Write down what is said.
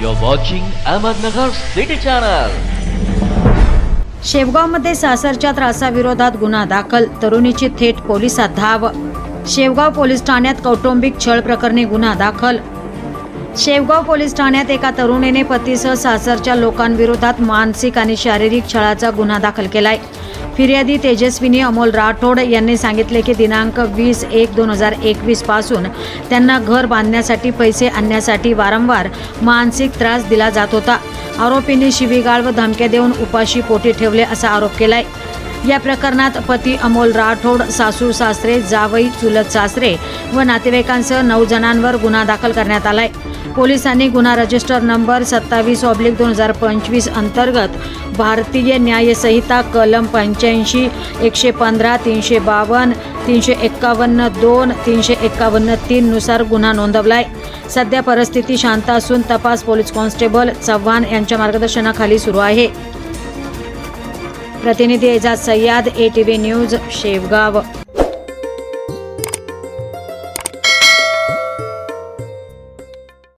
You're watching Ahmednagar City Channel. शेवगावमध्ये सासरच्या त्रासाविरोधात गुन्हा दाखल. तरुणीची थेट पोलिसात धाव. शेवगाव पोलीस ठाण्यात कौटुंबिक छळ प्रकरणी गुन्हा दाखल. शेवगाव पोलीस ठाण्यात एका तरुणीने पतीसह सासरच्या लोकांविरोधात मानसिक आणि शारीरिक छळाचा गुन्हा दाखल केलाय. फिर्यादी तेजस्विनी अमोल राठोड यांनी सांगितले की दिनांक वीस एक दोन हजार एकवीसपासून त्यांना घर बांधण्यासाठी पैसे आणण्यासाठी वारंवार मानसिक त्रास दिला जात होता. आरोपींनी शिवीगाळ व धमक्या देऊन उपाशी पोटी ठेवले असा आरोप केलाय. या प्रकरणात पती अमोल राठोड सासू सासरे जावई चुलत सासरे व नातेवाईकांसह नऊ जणांवर गुन्हा दाखल करण्यात आलाय. पोलिसांनी गुन्हा रजिस्टर नंबर सत्तावीस ऑब्लिक दोन हजार पंचवीस अंतर्गत भारतीय न्यायसंहिता कलम पंच्याऐंशी एकशे पंधरा तीनशे बावन्न तीनशे एक्कावन्न दोन तीनशे एक्कावन्न तीन नुसार गुन्हा नोंदवलाय. सध्या परिस्थिती शांत असून तपास पोलीस कॉन्स्टेबल चव्हाण यांच्या मार्गदर्शनाखाली सुरू आहे. प्रतिनिधी Ejaz Sayyad A T V news Shevgaon.